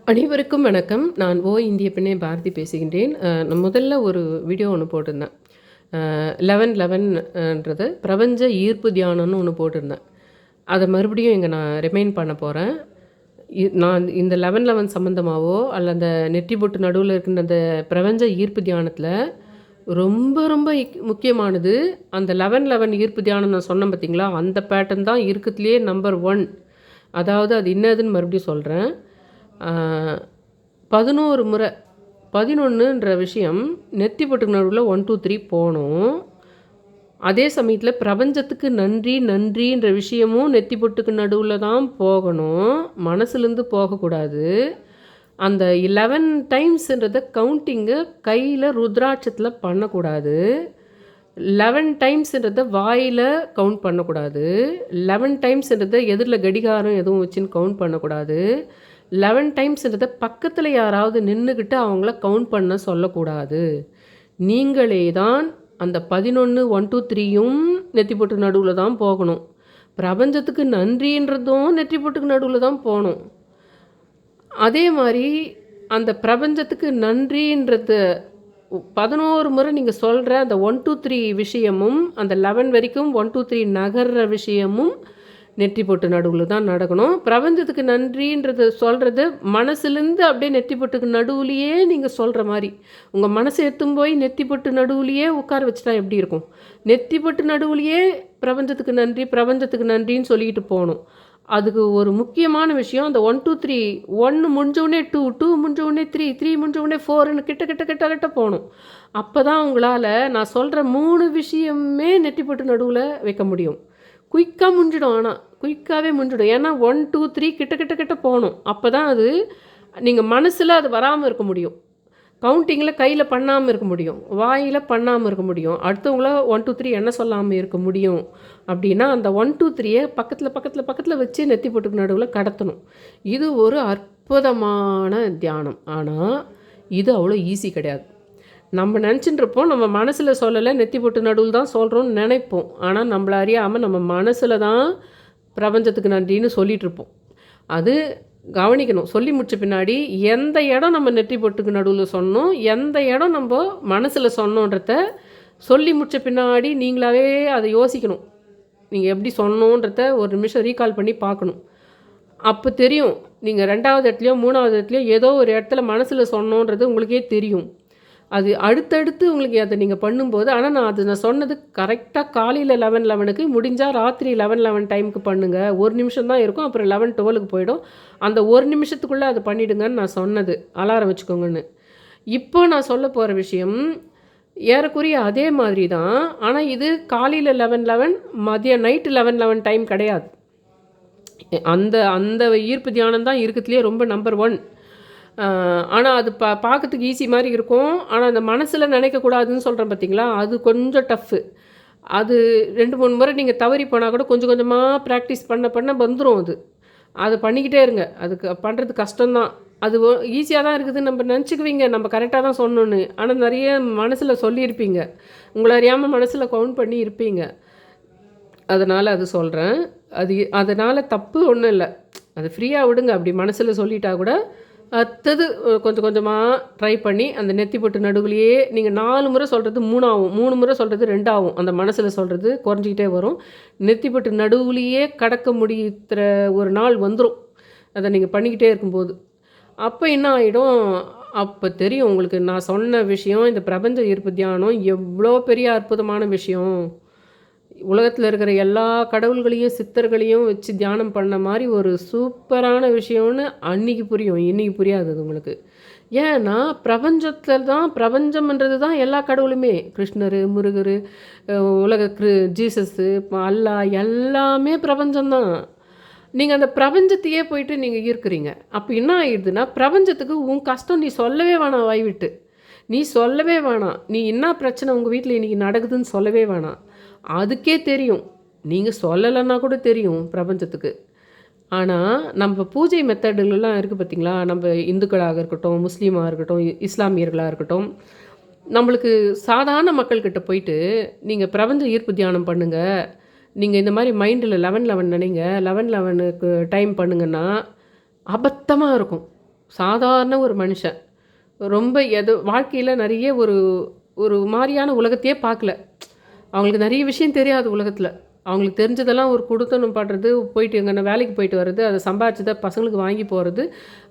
அனைவருக்கும் வணக்கம். நான் ஓ இந்திய பெண்ணே பாரதி பேசுகின்றேன். நான் முதல்ல ஒரு வீடியோ ஒன்று போட்டிருந்தேன். லெவன் லெவன்ன்றது பிரபஞ்ச ஈர்ப்பு தியானம்னு ஒன்று போட்டிருந்தேன். அதை மறுபடியும் இங்கே நான் ரிமைண்ட் பண்ண போகிறேன் நான் இந்த லெவன் லெவன் சம்மந்தமாகவோ அல்ல அந்த நெற்றி பொட்டு நடுவில் இருக்கின்ற அந்த பிரபஞ்ச ஈர்ப்பு தியானத்தில் ரொம்ப ரொம்ப இக்- முக்கியமானது. அந்த லெவன் லெவன் ஈர்ப்பு தியானம் நான் சொன்னேன் பார்த்தீங்களா அந்த பேட்டர்ன் தான் இருக்கிறதுலையே நம்பர் ஒன் அதாவது அது என்னதுன்னு மறுபடியும் சொல்கிறேன் பதினோரு முறை பதினொன்றுன்ற விஷயம் நெத்தி பொட்டுக்கு நடுவில் ஒன் டூ த்ரீ போகணும். அதே சமயத்தில் பிரபஞ்சத்துக்கு நன்றி நன்றின்ற விஷயமும் நெத்தி பொட்டுக்கு நடுவில் தான் போகணும். மனசுலேருந்து போகக்கூடாது. அந்த லெவன் டைம்ஸுன்றத கவுண்டிங்கை கையில் ருத்ராட்சத்தில் பண்ணக்கூடாது. லெவன் டைம்ஸ்ன்றத வாயில் கவுண்ட் பண்ணக்கூடாது. லெவன் டைம்ஸ்ன்றத எதிரில் கடிகாரம் எதுவும் வச்சுன்னு கவுண்ட் பண்ணக்கூடாது. லெவன் டைம்ஸ்ன்றத பக்கத்தில் யாராவது நின்றுக்கிட்டு அவங்கள கவுண்ட் பண்ண சொல்லக்கூடாது. நீங்களே தான் அந்த பதினொன்று ஒன் டூ த்ரீயும் நெத்தி போட்டு நடுவில் தான் போகணும். பிரபஞ்சத்துக்கு நன்றின்றதும் நெற்றி போட்டுக்கு நடுவில் தான் போகணும். அதே மாதிரி அந்த பிரபஞ்சத்துக்கு நன்றின்றது பதினோரு முறை நீங்கள் சொல்கிற அந்த ஒன் டூ த்ரீ விஷயமும் அந்த லெவன் வரைக்கும் ஒன் டூ த்ரீ நகர்ற விஷயமும் நெற்றி போட்டு நடுவில் தான் நடக்கணும். பிரபஞ்சத்துக்கு நன்றின்றது சொல்கிறது மனசுலேருந்து அப்படியே நெற்றி போட்டுக்கு நடுவுலையே நீங்கள் சொல்கிற மாதிரி. உங்கள் மனசை எடுத்தும் போய் நெத்தி போட்டு நடுவுலையே உட்கார வச்சுட்டா எப்படி இருக்கும்? நெத்தி போட்டு நடுவுலையே பிரபஞ்சத்துக்கு நன்றி பிரபஞ்சத்துக்கு நன்றின்னு சொல்லிக்கிட்டு போகணும். அதுக்கு ஒரு முக்கியமான விஷயம் அந்த ஒன் டூ த்ரீ ஒன்று முடிஞ்சவுடனே டூ டூ முடிஞ்சவுடனே த்ரீ த்ரீ முடிஞ்சவுடனே ஃபோர்னு கிட்ட கிட்ட கிட்ட கிட்ட போகணும். அப்போ தான் உங்களால் நான் சொல்கிற மூணு விஷயமே நெட்டி போட்டு நடுவில் வைக்க முடியும். குயிக்காக முடிஞ்சிடும் ஆனால் குயிக்காகவே முடிஞ்சிடும் ஏன்னா ஒன் டூ த்ரீ கிட்ட கிட்ட கிட்ட போகணும். அப்போ தான் அது நீங்கள் மனசில் அது வராமல் இருக்க முடியும். கவுண்டிங்கில் கையில் பண்ணாமல் இருக்க முடியும். வாயில் பண்ணாமல் இருக்க முடியும். அடுத்தவங்கள ஒன் டூ த்ரீ என்ன சொல்லாமல் இருக்க முடியும்? அப்படின்னா அந்த ஒன் டூ த்ரீயை பக்கத்தில் பக்கத்தில் பக்கத்தில் வச்சு நெத்தி போட்டுக்கு நடுவில் கடத்தணும். இது ஒரு அற்புதமான தியானம். ஆனால் இது அவ்வளோ ஈஸி கிடையாது. நம்ம நினச்சிட்டு இருப்போம் நம்ம மனசில் சொல்லலை நெத்தி போட்டு நடுவில் தான் சொல்கிறோம்னு நினைப்போம். ஆனால் நம்மள அறியாமல் நம்ம மனசில் தான் பிரபஞ்சத்துக்கு நன்றின்னு சொல்லிகிட்ருப்போம் அது கவனிக்கணும். சொல்லி முடிச்ச பின்னாடி எந்த இடம் நம்ம நெற்றி பொட்டுக்கு நடுவில் சொன்னோம் எந்த இடம் நம்ம மனசில் சொன்னோன்றத சொல்லி முடிச்ச பின்னாடி நீங்களாவே அதை யோசிக்கணும். நீங்கள் எப்படி சொன்னோன்றத ஒரு நிமிஷம் ரீகால் பண்ணி பார்க்கணும். அப்போ தெரியும். நீங்கள் ரெண்டாவது இடத்துலையோ மூணாவது இடத்துலையோ ஏதோ ஒரு இடத்துல மனசில் சொன்னோன்றது உங்களுக்கே தெரியும். அது அடுத்தடுத்து உங்களுக்கு அதை நீங்கள் பண்ணும்போது ஆனால் நான் அது நான் சொன்னது கரெக்டாக காலையில் லெவன் லெவனுக்கு முடிஞ்சால் ராத்திரி லெவன் லெவன் டைமுக்கு பண்ணுங்கள் ஒரு நிமிஷம் தான் இருக்கும் அப்புறம் லெவன் டுவெலுக்கு போயிடும். அந்த ஒரு நிமிஷத்துக்குள்ளே அதை பண்ணிவிடுங்கன்னு நான் சொன்னது. அலாரம் வச்சுக்கோங்கன்னு. இப்போ நான் சொல்ல போகிற விஷயம் ஏறக்குறைய அதே மாதிரி தான். ஆனால் இது காலையில் லெவன் லெவன் மதியம் நைட்டு லெவன் லெவன் டைம் கிடையாது. அந்த அந்த ஈர்ப்பு தியானம் தான் இருக்கிறதுலே ரொம்ப நம்பர் ஒன் ஆனால் அது பா பார்க்கறதுக்கு ஈஸி மாதிரி இருக்கும். ஆனால் அந்த மனசில் நினைக்கக்கூடாதுன்னு சொல்கிறேன் பார்த்தீங்களா அது கொஞ்சம் டஃப்பு அது ரெண்டு மூணு முறை நீங்கள் தவறி போனால் கூட கொஞ்சம் கொஞ்சமாக ப்ராக்டிஸ் பண்ண பண்ண வந்துடும் அது. அதை பண்ணிக்கிட்டே இருங்க. அதுக்கு பண்ணுறது கஷ்டம்தான். அது ஈஸியாக தான் இருக்குது நம்ம நினச்சிக்குவீங்க. நம்ம கரெக்டாக தான் சொன்னோன்னு. ஆனால் நிறைய மனசில் சொல்லியிருப்பீங்க. உங்களை அறியாமல் மனசில் கவுண்ட் பண்ணி இருப்பீங்க. அதனால் அது சொல்கிறேன் அது அதனால் தப்பு ஒன்றும் இல்லை. அது ஃப்ரீயாக விடுங்க. அப்படி மனசில் சொல்லிட்டா கூட அடுத்தது கொஞ்சம் கொஞ்சமாக ட்ரை பண்ணி அந்த நெத்தி பொட்டு நடுவுலையே நீங்கள் நாலு முறை சொல்கிறது மூணாகும் மூணு முறை சொல்கிறது ரெண்டாகும் அந்த மனசில் சொல்கிறது குறைஞ்சிக்கிட்டே வரும். நெத்தி பொட்டு நடுவுலையே கடக்க முடியுற ஒரு நாள் வந்துடும் அதை நீங்கள் பண்ணிக்கிட்டே இருக்கும்போது. அப்போ என்ன ஆகிடும் அப்போ தெரியும் உங்களுக்கு நான் சொன்ன விஷயம் இந்த பிரபஞ்ச ஈர்ப்பு தியானம் எவ்வளோ பெரிய அற்புதமான விஷயம். உலகத்தில் இருக்கிற எல்லா கடவுள்களையும் சித்தர்களையும் வச்சு தியானம் பண்ண மாதிரி ஒரு சூப்பரான விஷயம்னு அன்னைக்கு புரியும். இன்றைக்கி புரியாது அது உங்களுக்கு. ஏன்னா பிரபஞ்சத்தில் தான் பிரபஞ்சம்ன்றது தான் எல்லா கடவுளுமே. கிருஷ்ணர் முருகர் உலக கிரு ஜீசஸ்ஸு அல்லா எல்லாமே பிரபஞ்சம்தான் நீங்கள் அந்த பிரபஞ்சத்தையே போயிட்டு நீங்கள் ஈர்க்கிறீங்க. அப்போ என்ன ஆயிடுதுன்னா பிரபஞ்சத்துக்கு உன் கஷ்டம் நீ சொல்லவே வேணாம் வாய் விட்டு நீ சொல்லவே வேணாம். நீ என்ன பிரச்சனை உங்கள் வீட்டில் இன்றைக்கி நடக்குதுன்னு சொல்லவே வேணாம். அதுக்கே தெரியும். நீங்கள் சொல்லலைன்னா கூட தெரியும் பிரபஞ்சத்துக்கு. ஆனால் நம்ம பூஜை மெத்தடுகள்லாம் இருக்குது பார்த்திங்களா நம்ம இந்துக்களாக இருக்கட்டும் முஸ்லீமாக இருக்கட்டும் இ- இஸ்லாமியர்களாக இருக்கட்டும் நம்மளுக்கு சாதாரண மக்கள்கிட்ட போயிட்டு நீங்கள் பிரபஞ்ச ஈர்ப்பு தியானம் பண்ணுங்கள் நீங்கள் இந்த மாதிரி மைண்டில் லெவன் லெவன் நினைங்க. லெவன் லெவனுக்கு டைம் பண்ணுங்கன்னா அபத்தமாக இருக்கும். சாதாரண ஒரு மனுஷன். ரொம்ப எது வாழ்க்கையில் நிறைய ஒரு ஒரு மாதிரியான உலகத்தையே பார்க்கல. அவங்களுக்கு நிறைய விஷயம் தெரியாது உலகத்தில். அவங்களுக்கு தெரிஞ்சதெல்லாம் ஒரு கொடுத்தணும் பண்ணுறது போயிட்டு எங்கன்னா வேலைக்கு போயிட்டு வர்றது அதை சம்பாதிச்சதை பசங்களுக்கு வாங்கி போகிறது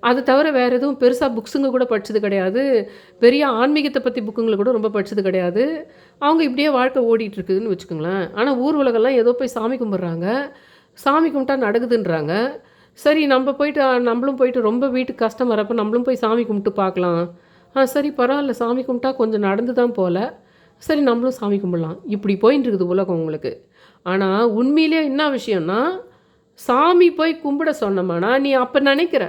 அது தவிர வேறு எதுவும் பெருசாக புக்ஸுங்க கூட படித்தது கிடையாது. பெரிய ஆன்மீகத்தை பற்றி புக்குங்களை கூட ரொம்ப படித்தது கிடையாது. அவங்க இப்படியே வாழ்க்கை ஓடிட்டுருக்குதுன்னு வச்சுக்கோங்களேன். ஆனால் ஊர் உலகெல்லாம் ஏதோ போய் சாமி கும்பிட்றாங்க. சாமி கும்பிட்டா நடக்குதுன்றாங்க சரி நம்ம போயிட்டு நம்மளும் போயிட்டு ரொம்ப வீட்டுக்கு கஷ்டம் வரப்போ நம்மளும் போய் சாமி கும்பிட்டு பார்க்கலாம். ஆ சரி பரவாயில்ல சாமி கும்பிட்டா கொஞ்சம் நடந்து தான் போகல சரி நம்மளும் சாமி கும்பிடலாம். இப்படி போயின்னு இருக்குது உலகம் உங்களுக்கு. ஆனால் உண்மையிலே என்ன விஷயம்னா சாமி போய் கும்பிட சொன்னோமானா நீ அப்போ நினைக்கிற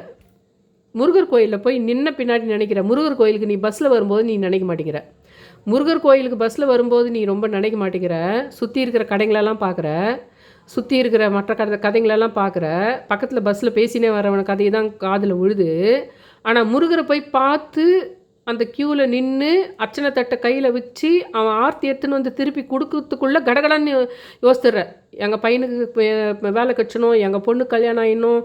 முருகர் கோயிலில் போய் நின்ன பின்னாடி நினைக்கிற முருகர் கோயிலுக்கு நீ பஸ்ஸில் வரும்போது நீ நினைக்க மாட்டேங்கிற. முருகர் கோயிலுக்கு பஸ்ஸில் வரும்போது நீ ரொம்ப நினைக்க மாட்டேங்கிற. சுற்றி இருக்கிற கடைங்களெல்லாம் பார்க்குற சுற்றி இருக்கிற மற்ற கதை கதைங்களெல்லாம் பார்க்குற பக்கத்தில் பஸ்ஸில் பேசினே வரவன கதையை தான் காதில் விழுது. ஆனால் முருகரை போய் பார்த்து அந்த க்யூவில் நின்று அர்ச்சனை தட்டை கையில் வச்சு அவன் ஆர்த்தி எடுத்துன்னு வந்து திருப்பி கொடுக்கறதுக்குள்ளே கடகடன்னு யோசித்துற எங்கள் பையனுக்கு வேலை கட்டணும் எங்கள் பொண்ணு கல்யாணம் ஆகிடணும்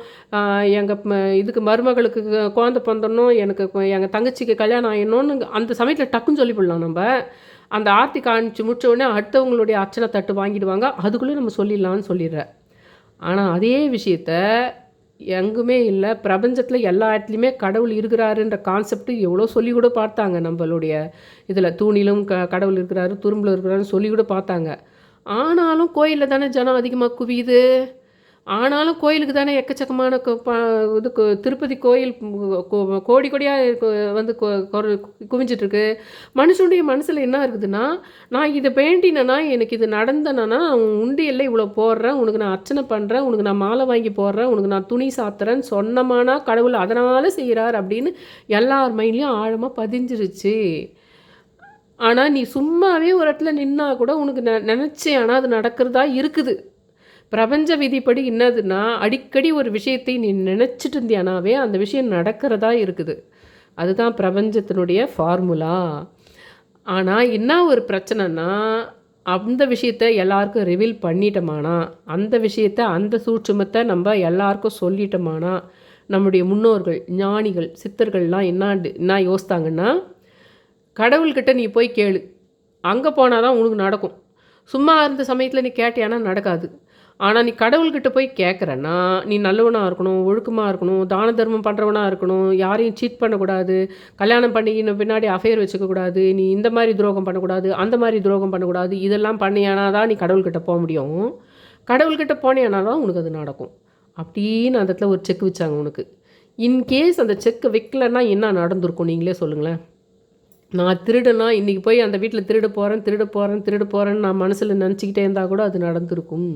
எங்கள் இதுக்கு மருமகளுக்கு குழந்த பிறந்தணும் எனக்கு எங்கள் தங்கச்சிக்கு கல்யாணம் ஆயிடணும்னு அந்த சமயத்தில் டக்குன்னு சொல்லிவிடலாம் நம்ம. அந்த ஆர்த்தி காமிச்சு முடிச்ச உடனே அடுத்தவங்களுடைய அர்ச்சனை தட்டு வாங்கிடுவாங்க. அதுக்குள்ளே நம்ம சொல்லிடலான்னு சொல்லிடுறேன் ஆனால் அதே விஷயத்த எங்குமே இல்லை. பிரபஞ்சத்தில் எல்லா இடத்துலையுமே கடவுள் இருக்கிறாருன்ற கான்செப்ட் எவ்வளோ சொல்லி கூட பார்த்தாங்க நம்மளுடைய இதில். தூணிலும் க கடவுள் இருக்கிறாரு துரும்பில் இருக்கிறாருன்னு சொல்லி கூட பார்த்தாங்க. ஆனாலும் கோயிலில் தானே ஜனம் அதிகமாக குவியுது? ஆனாலும் கோயிலுக்கு தானே எக்கச்சக்கமான இது திருப்பதி கோயில் கோடி கோடியாக வந்து குவிஞ்சிட்ருக்கு. மனுஷனுடைய மனசில் என்ன இருக்குதுன்னா நான் இதை வேண்டினேன்னா எனக்கு இது நடந்தனா உண்டியல்ல இவ்வளோ போடுறேன் உனக்கு நான் அர்ச்சனை பண்ணுறேன் உனக்கு நான் மாலை வாங்கி போடுறேன் உனக்கு நான் துணி சாத்துறேன்னு சொன்னமானா கடவுள் அதனால் செய்கிறார் அப்படின்னு எல்லார் மைண்ட்லேயும் ஆழமாக பதிஞ்சிருச்சு. ஆனால் நீ சும்மாவே ஒரு இடத்துல நின்னா கூட உனக்கு நெ நினச்சே ஆனால் அது நடக்கிறதா இருக்குது. பிரபஞ்ச விதிப்படி என்னதுன்னா அடிக்கடி ஒரு விஷயத்தை நீ நினச்சிட்டு இருந்தியானாவே அந்த விஷயம் நடக்கிறதா இருக்குது. அதுதான் பிரபஞ்சத்தினுடைய ஃபார்முலா. ஆனால் என்ன ஒரு பிரச்சனைனா அந்த விஷயத்த எல்லாருக்கும் ரிவீல் பண்ணிட்டோமானா அந்த விஷயத்த அந்த சூட்சுமத்தை நம்ம எல்லாருக்கும் சொல்லிட்டோமானா நம்முடைய முன்னோர்கள் ஞானிகள் சித்தர்கள்லாம் என்ன என்ன யோசித்தாங்கன்னா கடவுள்கிட்ட நீ போய் கேளு. அங்கே போனால் தான் உனக்கு நடக்கும். சும்மா இருந்த சமயத்தில் நீ கேட்டியானா நடக்காது. ஆனால் நீ கடவுள்கிட்ட போய் கேட்குறன்னா நீ நல்லவனாக இருக்கணும் ஒழுக்கமாக இருக்கணும் தான தர்மம் பண்ணுறவனாக இருக்கணும் யாரையும் சீட் பண்ணக்கூடாது கல்யாணம் பண்ணிக்கின பின்னாடி அஃபேர் வச்சுக்கக்கூடாது நீ இந்த மாதிரி துரோகம் பண்ணக்கூடாது அந்த மாதிரி துரோகம் பண்ணக்கூடாது இதெல்லாம் பண்ணியானா தான் நீ கடவுள்கிட்ட போக முடியும். கடவுள்கிட்ட போனியானா தான் உனக்கு அது நடக்கும். அப்படின்னு அந்த இடத்துல ஒரு செக் வச்சாங்க உனக்கு. இன்கேஸ் அந்த செக்கை வைக்கலன்னா என்ன நடந்திருக்கும்? நீங்களே சொல்லுங்களேன். நான் திருடனா இன்றைக்கி போய் அந்த வீட்டில் திருட போகிறேன் திருட போகிறேன் திருட போகிறேன்னு நான் மனசில் நினச்சிக்கிட்டே இருந்தால் கூட அது நடந்திருக்கும்.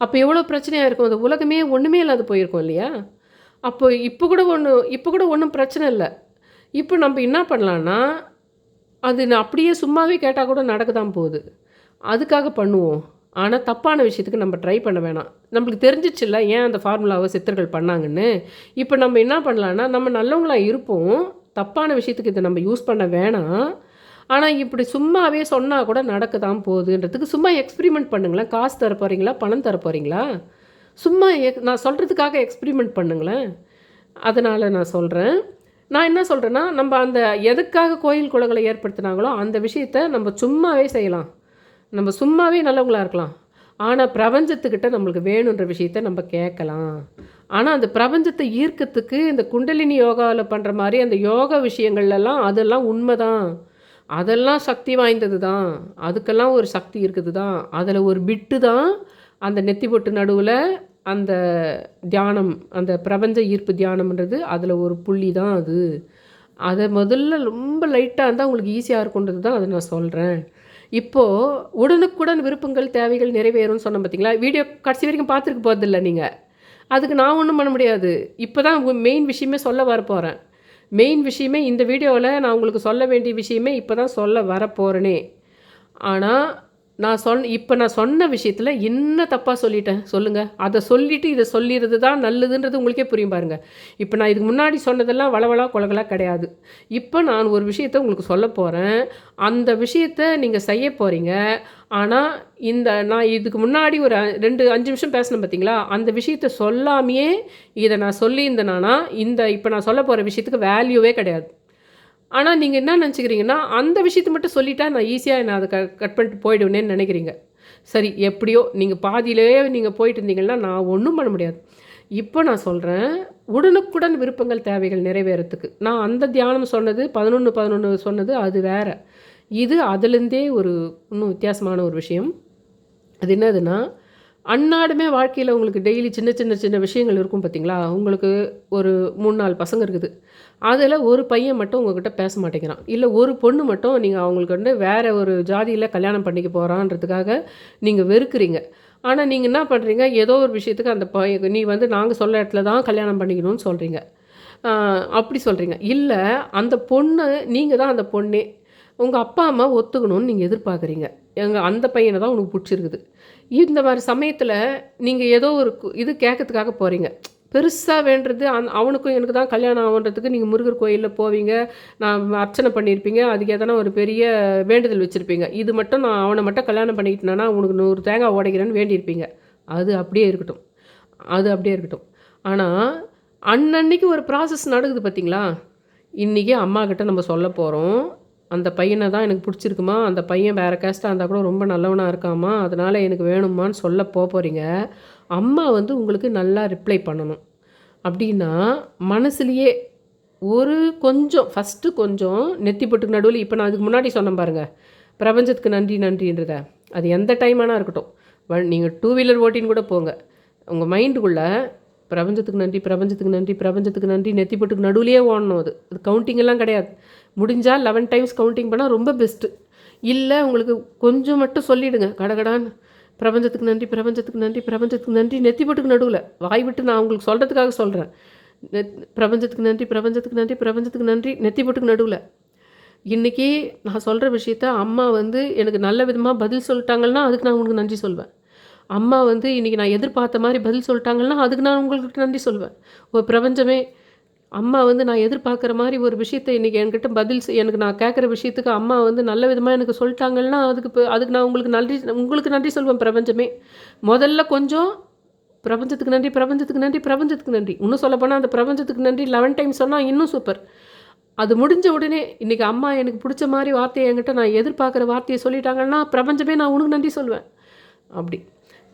அப்போ எவ்வளோ பிரச்சனையாக இருக்கும்? அந்த உலகமே ஒன்றுமே இல்லாத போயிருக்கோம் இல்லையா? அப்போ இப்போ கூட ஒன்று இப்போ கூட ஒன்றும் பிரச்சனை இல்லை. இப்போ நம்ம என்ன பண்ணலான்னா அது நான் அப்படியே சும்மாவே கேட்டால் கூட நடக்க தான் போகுது. அதுக்காக பண்ணுவோம். ஆனால் தப்பான விஷயத்துக்கு நம்ம ட்ரை பண்ண வேணாம். நம்மளுக்கு தெரிஞ்சிச்சுல்ல ஏன் அந்த ஃபார்முலாவை சித்தர்கள் பண்ணாங்கன்னு? இப்போ நம்ம என்ன பண்ணலான்னா நம்ம நல்லவங்களாக இருப்போம். தப்பான விஷயத்துக்கு இதை நம்ம யூஸ் பண்ண வேணாம். ஆனால் இப்படி சும்மாவே சொன்னால் கூட நடக்க தான் போகுதுன்றதுக்கு சும்மா எக்ஸ்பிரிமெண்ட் பண்ணுங்களேன். காசு தர போகிறீங்களா பணம் தர போகிறீங்களா சும்மா எக் நான் சொல்கிறதுக்காக எக்ஸ்பிரிமெண்ட் பண்ணுங்களேன். அதனால் நான் சொல்கிறேன் நான் என்ன சொல்கிறேன்னா நம்ம அந்த எதுக்காக கோயில் குளங்களை ஏற்படுத்தினாங்களோ அந்த விஷயத்த நம்ம சும்மாவே செய்யலாம். நம்ம சும்மாவே நல்லவங்களாக இருக்கலாம். ஆனால் பிரபஞ்சத்துக்கிட்ட நம்மளுக்கு வேணுன்ற விஷயத்த நம்ம கேட்கலாம். ஆனால் அந்த பிரபஞ்சத்தை ஈர்க்கத்துக்கு இந்த குண்டலினி யோகாவில் பண்ணுற மாதிரி அந்த யோகா விஷயங்கள்லாம் அதெல்லாம் உண்மை தான் அதெல்லாம் சக்தி வாய்ந்தது தான் அதுக்கெல்லாம் ஒரு சக்தி இருக்குது தான் அதில் ஒரு பிட்டு தான் அந்த நெத்தி பொட்டு நடுவில் அந்த தியானம் அந்த பிரபஞ்ச ஈர்ப்பு தியானம்ன்றது அதில் ஒரு புள்ளி தான் அது. அதை முதல்ல ரொம்ப லைட்டாக இருந்தால் உங்களுக்கு ஈஸியாக இருக்குன்றது தான் அதை நான் சொல்கிறேன் இப்போது உடனுக்குடன் விருப்பங்கள் தேவைகள் நிறைவேறும்னு சொன்ன பார்த்தீங்களா வீடியோ கடைசி வரைக்கும் பார்த்துருக்கு போகிறதில்ல நீங்கள் அதுக்கு நான் ஒன்றும் பண்ண முடியாது. இப்போ தான் மெயின் விஷயமே சொல்ல வர போகிறேன் மெயின் விஷயமே இந்த வீடியோவில் நான் உங்களுக்கு சொல்ல வேண்டிய விஷயமே இப்போ தான் சொல்ல வரப்போகிறேனே ஆனால் நான் சொன்ன இப்போ நான் சொன்ன விஷயத்தில் என்ன தப்பாக சொல்லிட்டேன்? சொல்லுங்கள் அதை சொல்லிவிட்டு இதை சொல்லிடுறது தான் நல்லதுன்றது உங்களுக்கே புரியும் பாருங்கள் இப்போ நான் இதுக்கு முன்னாடி சொன்னதெல்லாம் வளவளா குலகலாக கிடையாது. இப்போ நான் ஒரு விஷயத்த உங்களுக்கு சொல்ல போகிறேன் அந்த விஷயத்த நீங்கள் செய்ய போகிறீங்க ஆனால் இந்த நான் இதுக்கு முன்னாடி ஒரு ரெண்டு அஞ்சு நிமிஷம் பேசினேன் பார்த்தீங்களா அந்த விஷயத்த சொல்லாமையே இதை நான் சொல்லியிருந்தேனானா இந்த இப்போ நான் சொல்ல போகிற விஷயத்துக்கு வேல்யூவே கிடையாது. ஆனால் நீங்கள் என்ன நினச்சிக்கிறீங்கன்னா அந்த விஷயத்தை மட்டும் சொல்லிட்டா நான் ஈஸியாக நான் அதை க கட் பண்ணிட்டு போயிடுவேனேன்னு நினைக்கிறீங்க. சரி எப்படியோ நீங்கள் பாதியிலேயே நீங்கள் போயிட்டு இருந்தீங்கன்னா நான் ஒன்றும் பண்ண முடியாது. இப்போ நான் சொல்கிறேன் உடனுக்குடன் விருப்பங்கள் தேவைகள் நிறைவேறத்துக்கு. நான் அந்த தியானம் சொன்னது பதினொன்று பதினொன்று சொன்னது அது வேற. இது அதுலேருந்தே ஒரு இன்னும் வித்தியாசமான ஒரு விஷயம். அது என்னதுன்னா அன்னாடுமே வாழ்க்கையில் உங்களுக்கு டெய்லி சின்ன சின்ன சின்ன விஷயங்கள் இருக்கும் பார்த்தீங்களா உங்களுக்கு ஒரு மூணு நாலு பசங்க இருக்குது. அதில் ஒரு பையன் மட்டும் உங்ககிட்ட பேச மாட்டேங்கிறான். இல்லை ஒரு பொண்ணு மட்டும் நீங்கள் அவங்களுக்கு வந்து வேறு ஒரு ஜாதியில் கல்யாணம் பண்ணிக்க போகிறான்றதுக்காக நீங்கள் வெறுக்கிறீங்க. ஆனால் நீங்கள் என்ன பண்ணுறீங்க ஏதோ ஒரு விஷயத்துக்கு அந்த பையன் நீ வந்து நாங்கள் சொல்ல இடத்துல தான் கல்யாணம் பண்ணிக்கணும்னு சொல்கிறீங்க அப்படி சொல்கிறீங்க இல்லை அந்த பொண்ணு நீங்கள் தான் அந்த பொண்ணே. உங்கள் அப்பா அம்மா ஒத்துக்கணும்னு நீங்கள் எதிர்பார்க்குறீங்க. எங்கள் அந்த பையனை தான் உனக்கு பிடிச்சிருக்குது. இந்த மாதிரி சமயத்தில் நீங்கள் ஏதோ ஒரு இது கேட்கறதுக்காக போகிறீங்க பெருசாக வேண்டுறது அந் அவனுக்கும் எனக்கு தான் கல்யாணம் ஆகுன்றதுக்கு நீங்கள் முருகர் கோயிலில் போவீங்க. நான் அர்ச்சனை பண்ணியிருப்பீங்க அதுக்கு எதனா ஒரு பெரிய வேண்டுதல் வச்சுருப்பீங்க. இது மட்டும் நான் அவனை மட்டும் கல்யாணம் பண்ணிக்கிட்டேன்னா உனக்கு நூறு தேங்காய் உடைக்கிறேன்னு வேண்டியிருப்பீங்க. அது அப்படியே இருக்கட்டும். அது அப்படியே இருக்கட்டும். ஆனால் அன்னன்னைக்கு ஒரு ப்ராசஸ் நடக்குது பார்த்தீங்களா இன்றைக்கி அம்மாக்கிட்ட நம்ம சொல்ல போகிறோம் அந்த பையனை தான் எனக்கு பிடிச்சிருக்குமா? அந்த பையன் வேறு கேஸ்ட்டாக இருந்தால் கூட ரொம்ப நல்லவனாக இருக்காமா? அதனால் எனக்கு வேணுமான்னு சொல்ல போக போகிறீங்க அம்மா வந்து உங்களுக்கு நல்லா ரிப்ளை பண்ணணும். அப்படின்னா மனசுலையே ஒரு கொஞ்சம் ஃபஸ்ட்டு கொஞ்சம் நெத்திப்பட்டுக்கு நடுவில் இப்போ நான் அதுக்கு முன்னாடி சொன்னேன் பாருங்கள் பிரபஞ்சத்துக்கு நன்றி நன்றின்றத. அது எந்த டைம் இருக்கட்டும். இருக்கட்டும் நீங்கள் டூ வீலர் ஓட்டின்னு கூட போங்க. உங்கள் மைண்டுக்குள்ளே பிரபஞ்சத்துக்கு நன்றி பிரபஞ்சத்துக்கு நன்றி பிரபஞ்சத்துக்கு நன்றி நெத்திப்பட்டுக்கு நடுவிலே ஓடணும் அது. அது கவுண்டிங்கெல்லாம் கிடையாது. முடிஞ்சால் லெவன் டைம்ஸ் கவுண்டிங் பண்ணால் ரொம்ப பெஸ்ட்டு இல்லை உங்களுக்கு கொஞ்சம் மட்டும் சொல்லிவிடுங்க கடகடான்னு. பிரபஞ்சத்துக்கு நன்றி பிரபஞ்சத்துக்கு நன்றி பிரபஞ்சத்துக்கு நன்றி. நெத்திப்பட்டுக்கு நடுவில். வாய் விட்டு நான் உங்களுக்கு சொல்கிறதுக்காக சொல்கிறேன் பிரபஞ்சத்துக்கு நன்றி பிரபஞ்சத்துக்கு நன்றி பிரபஞ்சத்துக்கு நன்றி. நெத்திப்பட்டுக்கு நடுவில். இன்றைக்கி நான் சொல்கிற விஷயத்த அம்மா வந்து எனக்கு நல்ல விதமாக பதில் சொல்லிட்டாங்கன்னா அதுக்கு நான் உங்களுக்கு நன்றி சொல்வேன். அம்மா வந்து இன்றைக்கி நான் எதிர்பார்த்த மாதிரி பதில் சொல்லிட்டாங்கன்னா அதுக்கு நான் உங்களுக்கு நன்றி சொல்வேன். ஒரு பிரபஞ்சமே அம்மா வந்து நான் எதிர்பார்க்குற மாதிரி ஒரு விஷயத்தை இன்றைக்கி என்கிட்ட பதில் எனக்கு நான் கேட்குற விஷயத்துக்கு அம்மா வந்து நல்ல விதமாக எனக்கு சொல்லிட்டாங்கன்னா அதுக்கு இப்போ அதுக்கு நான் உங்களுக்கு நன்றி உங்களுக்கு நன்றி சொல்வேன் பிரபஞ்சமே. முதல்ல கொஞ்சம் பிரபஞ்சத்துக்கு நன்றி பிரபஞ்சத்துக்கு நன்றி பிரபஞ்சத்துக்கு நன்றி. இன்னும் சொல்லப்போனால் அந்த பிரபஞ்சத்துக்கு நன்றி லெவன் டைம் சொன்னால் இன்னும் சூப்பர் அது முடிஞ்ச உடனே இன்றைக்கி அம்மா எனக்கு பிடிச்ச மாதிரி வார்த்தையை என்கிட்ட நான் எதிர்பார்க்குற வார்த்தையை சொல்லிட்டாங்கன்னா பிரபஞ்சமே நான் உனக்கு நன்றி சொல்வேன். அப்படி.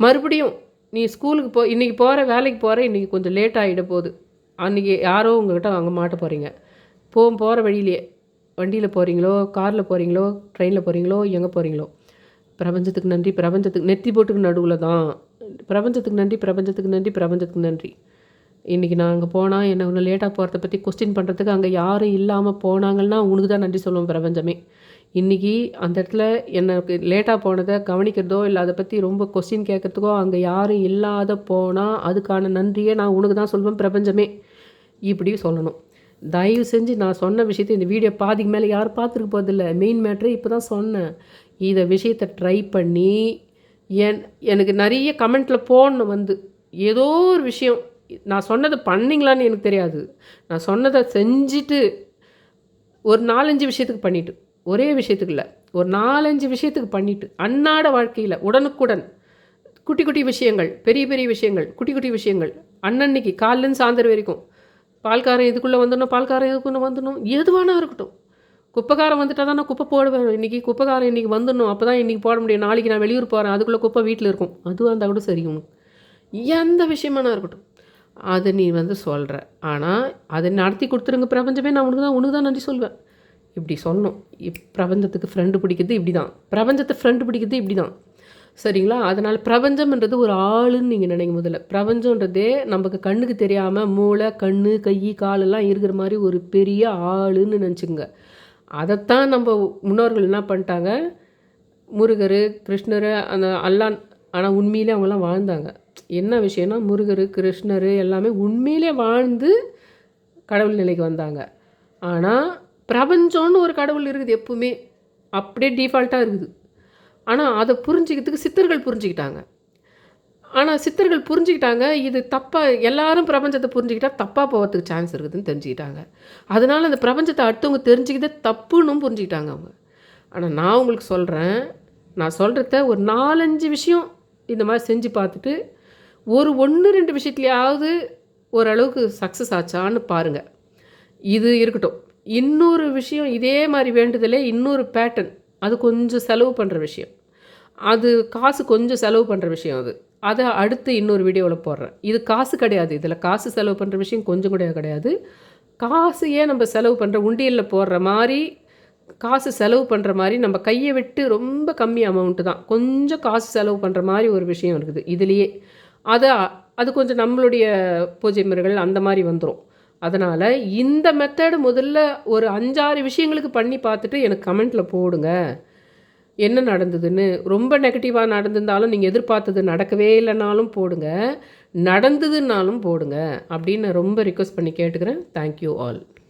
மறுபடியும் நீ ஸ்கூலுக்கு போ இன்றைக்கி போகிற வேலைக்கு போகிற இன்றைக்கி கொஞ்சம் லேட் ஆகிட போகுது. அன்றைக்கி யாரோ உங்ககிட்ட அங்கே மாட்ட போகிறீங்க போ போகிற வழியிலேயே வண்டியில் போகிறீங்களோ காரில் போகிறீங்களோ ட்ரெயினில் போகிறீங்களோ எங்கே போகிறீங்களோ பிரபஞ்சத்துக்கு நன்றி பிரபஞ்சத்துக்கு நெத்தி போட்டுக்கு நடுவில் தான். பிரபஞ்சத்துக்கு நன்றி பிரபஞ்சத்துக்கு நன்றி பிரபஞ்சத்துக்கு நன்றி. இன்றைக்கி நான் அங்கே போனால் என்ன ஒன்று லேட்டாக போகிறத பற்றி கொஸ்டின் பண்ணுறதுக்கு அங்கே யாரும் இல்லாமல் போனாங்கன்னா உனக்கு தான் நன்றி சொல்லுவோம் பிரபஞ்சமே. இன்றைக்கி அந்த இடத்துல எனக்கு லேட்டாக போனதை கவனிக்கிறதோ இல்லை அதை பற்றி ரொம்ப கொஸ்டின் கேட்கறதுக்கோ அங்கே யாரும் இல்லாத போனால் அதுக்கான நன்றியை நான் உனக்கு தான் சொல்வேன் பிரபஞ்சமே. இப்படி சொல்லணும். தயவு செஞ்சு நான் சொன்ன விஷயத்தை இந்த வீடியோ பாதிக்கு மேலே யாரும் பார்த்துருக்க போதில்ல மெயின் மேட்ரு இப்போ தான் சொன்னேன். இதை விஷயத்தை ட்ரை பண்ணி என் எனக்கு நிறைய கமெண்ட்டில் போடணும் வந்து. ஏதோ ஒரு விஷயம் நான் சொன்னதை பண்ணிங்களான்னு எனக்கு தெரியாது. நான் சொன்னதை செஞ்சுட்டு ஒரு நாலஞ்சு விஷயத்துக்கு பண்ணிவிட்டு ஒரே விஷயத்துக்கு இல்லை. ஒரு நாலஞ்சு விஷயத்துக்கு பண்ணிவிட்டு அன்னாட வாழ்க்கையில் உடனுக்குடன் குட்டி குட்டி விஷயங்கள் பெரிய பெரிய விஷயங்கள் குட்டி குட்டி விஷயங்கள். அன்னன்னைக்கு காலிலேருந்து சாயந்தரம் வரைக்கும் பால்காரன் இதுக்குள்ளே வந்துடணும்? பால்காரன் இதுக்குள்ளே வந்துடணும்? எதுவானா இருக்கட்டும். குப்பைக்காரன் வந்துட்டால் தான் நான் குப்பை போடுவேன் இன்றைக்கி குப்பைக்காரன் இன்றைக்கி வந்துடணும். அப்போ தான் இன்றைக்கி போட முடியும். நாளைக்கு நான் வெளியூர் போகிறேன் அதுக்குள்ளே குப்பை வீட்டில் இருக்கும். அதுவாக இருந்தால் கூட சரி உனக்கு. எந்த விஷயமானா இருக்கட்டும். அதை நீ வந்து சொல்கிற ஆனால் அதை நடத்தி கொடுத்துருங்க பிரபஞ்சமே. நான் உனக்கு தான் உனக்கு தான் நன்றி சொல்வேன். இப்படி சொன்னோம் இப் பிரபஞ்சத்துக்கு ஃப்ரெண்டு பிடிக்கிறது இப்படி தான் பிரபஞ்சத்தை ஃப்ரெண்டு பிடிக்கிறது இப்படி தான் சரிங்களா? அதனால் பிரபஞ்சம்ன்றது ஒரு ஆளுன்னு நீங்கள் நினைக்கும் முதல்ல. பிரபஞ்சன்றதே நமக்கு கண்ணுக்கு தெரியாமல் மூளை கண் கை காலெல்லாம் இருக்கிற மாதிரி ஒரு பெரிய ஆளுன்னு நினச்சிங்க அதைத்தான் நம்ம முன்னோர்கள் என்ன பண்ணிட்டாங்க? முருகர் கிருஷ்ணர் அந்த அல்லான் ஆனால் உண்மையிலே அவங்களாம் வாழ்ந்தாங்க. என்ன விஷயம்னா முருகர் கிருஷ்ணர் எல்லாமே உண்மையிலே வாழ்ந்து கடவுள் நிலைக்கு வந்தாங்க. ஆனால் பிரபஞ்சம்னு ஒரு கடவுள் இருக்குது எப்பவுமே. அப்படியே டிஃபால்ட்டாக இருக்குது. ஆனால் அதை புரிஞ்சிக்கிறதுக்கு சித்தர்கள் புரிஞ்சுக்கிட்டாங்க. ஆனால் சித்தர்கள் புரிஞ்சுக்கிட்டாங்க இது தப்பாக எல்லாரும் பிரபஞ்சத்தை புரிஞ்சுக்கிட்டா தப்பாக போகிறதுக்கு சான்ஸ் இருக்குதுன்னு தெரிஞ்சுக்கிட்டாங்க. அதனால் அந்த பிரபஞ்சத்தை அடுத்தவங்க தெரிஞ்சுக்கிட்டே தப்புன்னு புரிஞ்சுக்கிட்டாங்க அவங்க. ஆனால் நான் உங்களுக்கு சொல்கிறேன் நான் சொல்கிறத ஒரு நாலஞ்சு விஷயம் இந்த மாதிரி செஞ்சு பார்த்துட்டு ஒரு ஒன்று ரெண்டு விஷயத்துலையாவது ஓரளவுக்கு சக்ஸஸ் ஆச்சான்னு பாருங்கள் இது இருக்கட்டும். இன்னொரு விஷயம் இதே மாதிரி வேண்டுதலே இன்னொரு பேட்டர்ன் அது கொஞ்சம் செலவு பண்ணுற விஷயம். அது காசு கொஞ்சம் செலவு பண்ணுற விஷயம் அது. அதை அடுத்து இன்னொரு வீடியோவில் போடுறேன். இது காசு கிடையாது. இதில் காசு செலவு பண்ணுற விஷயம் கொஞ்சம் கூட கிடையாது. காசு ஏன் நம்ம செலவு பண்ணுற உண்டியலில் போடுற மாதிரி காசு செலவு பண்ணுற மாதிரி நம்ம கையை விட்டு ரொம்ப கம்மி அமௌண்ட்டு தான். கொஞ்சம் காசு செலவு பண்ணுற மாதிரி ஒரு விஷயம் இருக்குது. இதுலேயே. அதை அது கொஞ்சம் நம்மளுடைய பூஜை முறைகள் அந்த மாதிரி வந்துடும் அதனால் இந்த மெத்தடு முதல்ல ஒரு அஞ்சாறு விஷயங்களுக்கு பண்ணி பார்த்துட்டு எனக்கு கமெண்ட்டில் போடுங்க. என்ன நடந்ததுன்னு? ரொம்ப நெகட்டிவாக நடந்திருந்தாலும் நீங்கள் எதிர்பார்த்தது நடக்கவே இல்லைனாலும் போடுங்க. நடந்ததுன்னாலும் போடுங்க அப்படின்னு நான் ரொம்ப ரிக்வஸ்ட் பண்ணி கேட்டுக்கிறேன். Thank you all